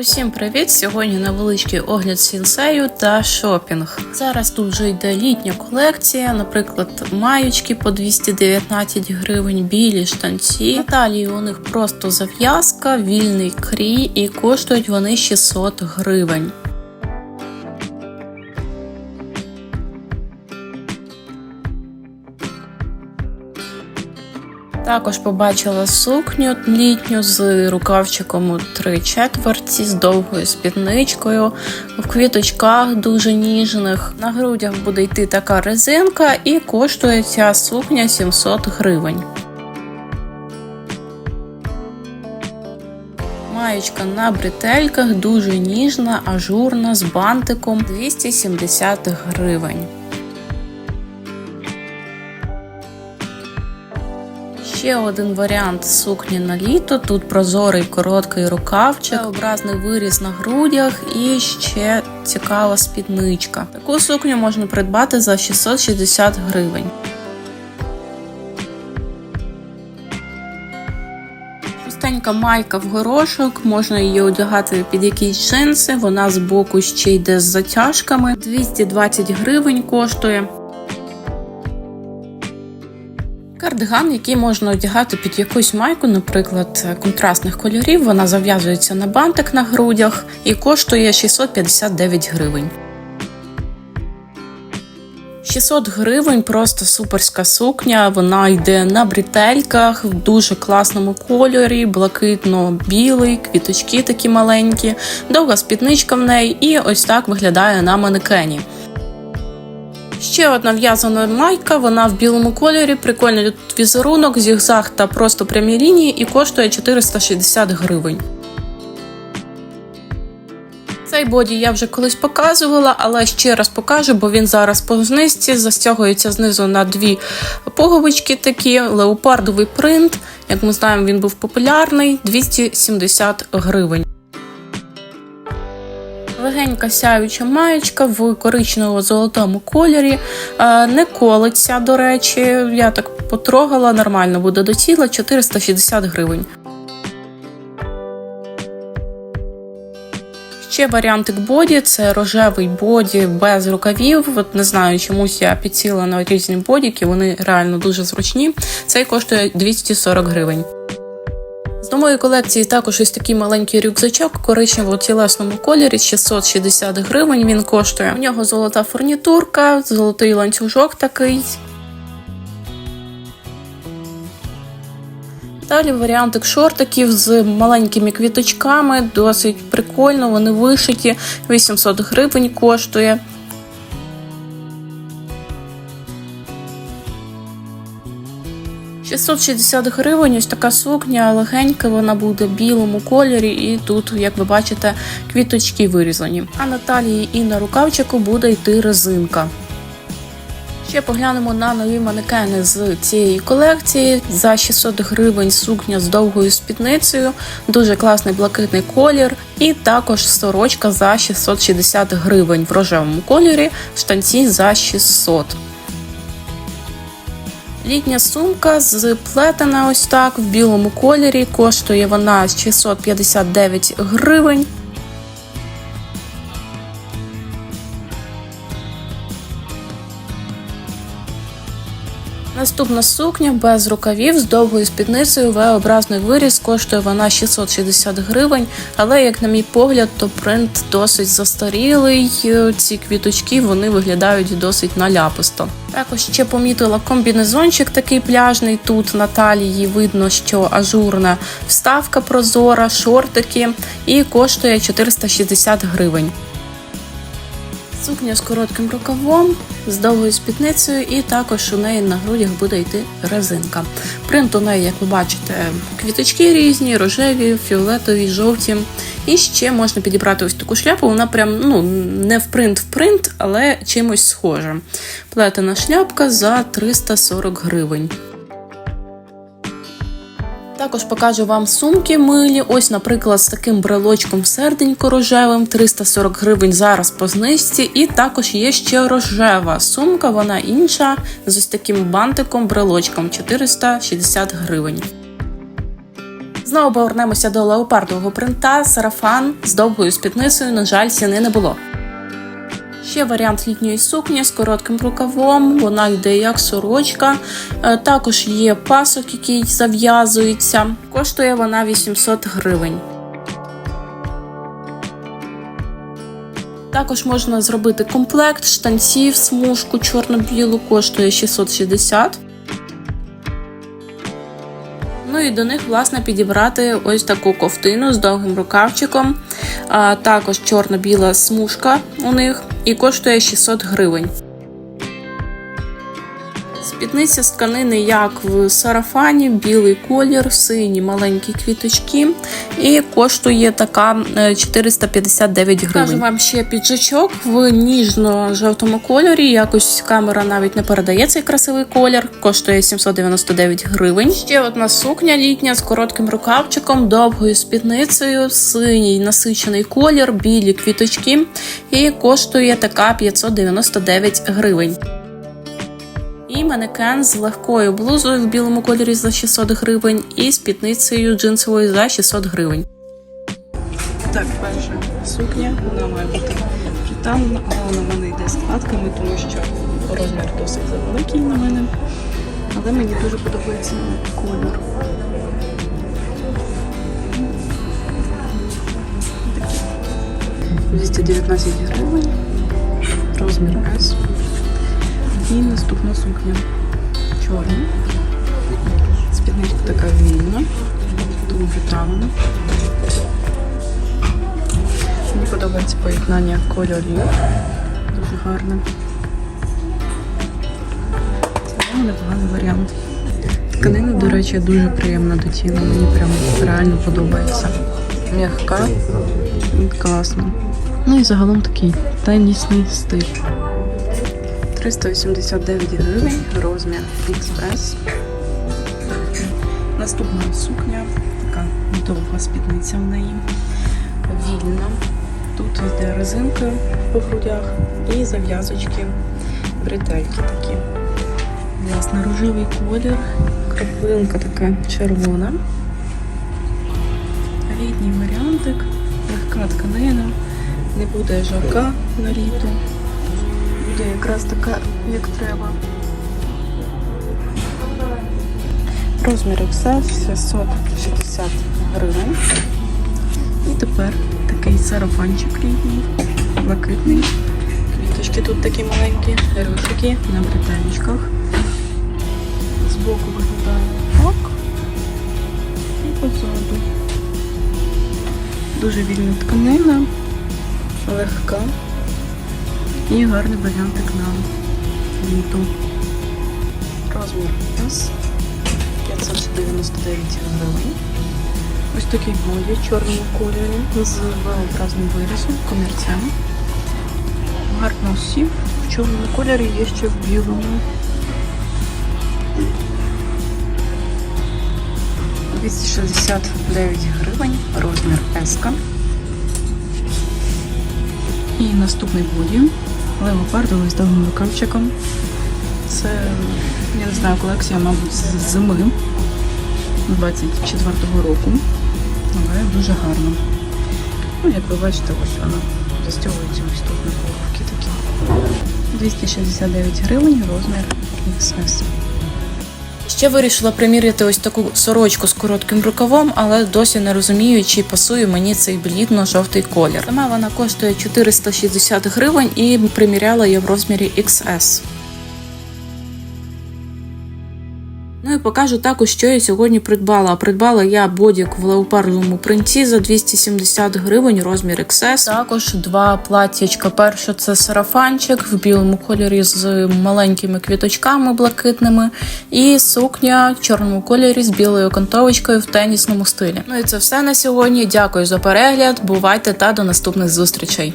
Усім привіт! Сьогодні невеличкий огляд сінсею та шопінг. Зараз тут вже йде літня колекція, наприклад, маючки по 219 гривень, білі штанці. На талії у них просто зав'язка, вільний крій і коштують вони 600 гривень. Також побачила сукню літню з рукавчиком у три четверті, з довгою спідничкою, в квіточках дуже ніжних. На грудях буде йти така резинка, і коштує ця сукня 700 гривень. Маєчка на бретельках дуже ніжна, ажурна, з бантиком 270 гривень. Ще один варіант сукні на літо. Тут прозорий короткий рукавчик, образний виріз на грудях і ще цікава спідничка. Таку сукню можна придбати за 660 гривень. Простенька майка в горошок, можна її одягати під якісь джинси, вона з боку ще йде з затяжками. 220 гривень коштує. Кардиган, який можна одягати під якусь майку, наприклад, контрастних кольорів, вона зав'язується на бантик на грудях і коштує 659 гривень. 600 гривень просто суперська сукня. Вона йде на бретельках в дуже класному кольорі, блакитно-білий, квіточки такі маленькі, довга спідничка в неї, і ось так виглядає на манекені. Ще одна в'язана майка, вона в білому кольорі, прикольний візерунок, зігзаг та просто прямі лінії і коштує 460 гривень. Цей боді я вже колись показувала, але ще раз покажу, бо він зараз по знизці застягується знизу на дві пуговички такі, леопардовий принт. Як ми знаємо, він був популярний 270 гривень. Легенька сяюча маєчка в коричнево-золотому кольорі. Не колиться, до речі, я так потрогала, нормально буде до тіла 460 гривень. Ще варіантик боді це рожевий боді без рукавів. От не знаю, чомусь я підсіла на різні бодіки, вони реально дуже зручні. Цей коштує 240 гривень. З нової колекції також ось такий маленький рюкзачок в коричнево-тілесному кольорі 660 гривень. Він коштує. У нього золота фурнітурка, золотий ланцюжок такий. Далі варіантик шортиків з маленькими квіточками, досить прикольно, вони вишиті, 800 гривень коштує. 660 гривень, ось така сукня, легенька, вона буде в білому кольорі, і тут, як ви бачите, квіточки вирізані. А на талії і на рукавчику буде йти резинка. Ще поглянемо на нові манекени з цієї колекції. За 600 гривень сукня з довгою спідницею, дуже класний блакитний колір, і також сорочка за 660 гривень в рожевому кольорі, штанці за 600 Літня сумка з плетена ось так в білому кольорі. Коштує вона 659 гривень. Наступна сукня без рукавів з довгою спідницею V-образний виріз коштує вона 660 гривень, але, як на мій погляд, то принт досить застарілий. Ці квіточки вони виглядають досить наляписто. Також ще помітила комбінезончик такий пляжний. Тут на талії видно, що ажурна вставка прозора, шортики, і коштує 460 гривень. Сукня з коротким рукавом, з довгою спідницею, і також у неї на грудях буде йти резинка. Принт у неї, як ви бачите, квіточки різні, рожеві, фіолетові, жовті. І ще можна підібрати ось таку шляпу. Вона прям ну, не в принт в принт, але чимось схожа. Плетена шляпка за 340 гривень. Також покажу вам сумки милі. Ось, наприклад, з таким брелочком серденько рожевим, 340 гривень зараз по знижці. І також є ще рожева сумка, вона інша, з ось таким бантиком брелочком 460 гривень. Знову повернемося до леопардового принта. Сарафан з довгою спідницею, на жаль, ціни не було. Ще варіант літньої сукні з коротким рукавом, вона йде як сорочка. Е, Також є пасок, який зав'язується. Коштує вона 800 гривень. Також можна зробити комплект штанців, смужку чорно-білу, коштує 660. Ну і до них, власне, підібрати ось таку ковтину з довгим рукавчиком. А також чорно-біла смужка у них і коштує 600 гривень. Спідниця з тканини, як в сарафані, білий колір, сині маленькі квіточки, і коштує така е, 459 гривень. Кажу вам ще піджачок в ніжно-жовтому кольорі. Якось камера навіть не передає цей красивий колір, коштує 799 гривень. Ще одна сукня літня з коротким рукавчиком, довгою спідницею, синій насичений колір, білі квіточки, і коштує така 599 гривень. І манекен з легкою блузою в білому кольорі за 600 гривень і спідницею джинсовою за 600 гривень. Так, перша сукня, вона має бути приталена, але в мене йде складками, тому що розмір досить завеликий на мене. Але мені дуже подобається кольор. 219 гривень, розмір S. І наступна сукня чорна. Спідничка така вільна, тому приталена. Мені подобається поєднання кольорів. Дуже гарне. Це непоганий варіант. Тканина, до речі, дуже приємна до тіла. Мені прям реально подобається. М'яка, класно. Ну і загалом такий тенісний стиль. 389 гривень, розмір XS. Наступна сукня, така довга спідниця в неї. Вільна. Тут йде резинка по грудях і зав'язочки, бретельки такі. Власне, рожевий колір, краплинка така червона. Літній варіантик, легка тканина, не буде жарка на літо. Буде якраз така, як треба. Розмір XS 660 гривень. І тепер такий сарафанчик літній, блакитний. Квіточки тут такі маленькі, рюшики на бретелечках. Збоку виглядає так. І позаду. Дуже вільна тканина, легка. І гарний варіантик на літо. Розмір S 599 гривень. Ось такий боді в чорному кольорі з V-образним вирізом, комірцем. Гарно сів. В чорному кольорі є ще в білому. – 269 гривень, розмір S. І наступний боді. Леопардовий з довгим рукавчиком. Це, я не знаю, колекція, мабуть, з зими 24-го року. Але дуже гарно. Ну, як ви бачите, ось вона застягується ось тут на головки такі. 269 гривень, розмір XS. Ще вирішила приміряти ось таку сорочку з коротким рукавом, але досі не розумію, чи пасує мені цей блідно-жовтий колір. Сама вона коштує 460 гривень і приміряла її в розмірі XS. І покажу також, що я сьогодні придбала. Придбала я бодік в леопардовому принті за 270 гривень, розмір XS. Також два платтячка. Перше це сарафанчик в білому кольорі з маленькими квіточками блакитними, і сукня в чорному кольорі з білою окантовочкою в тенісному стилі. Ну і це все на сьогодні. Дякую за перегляд. Бувайте та до наступних зустрічей.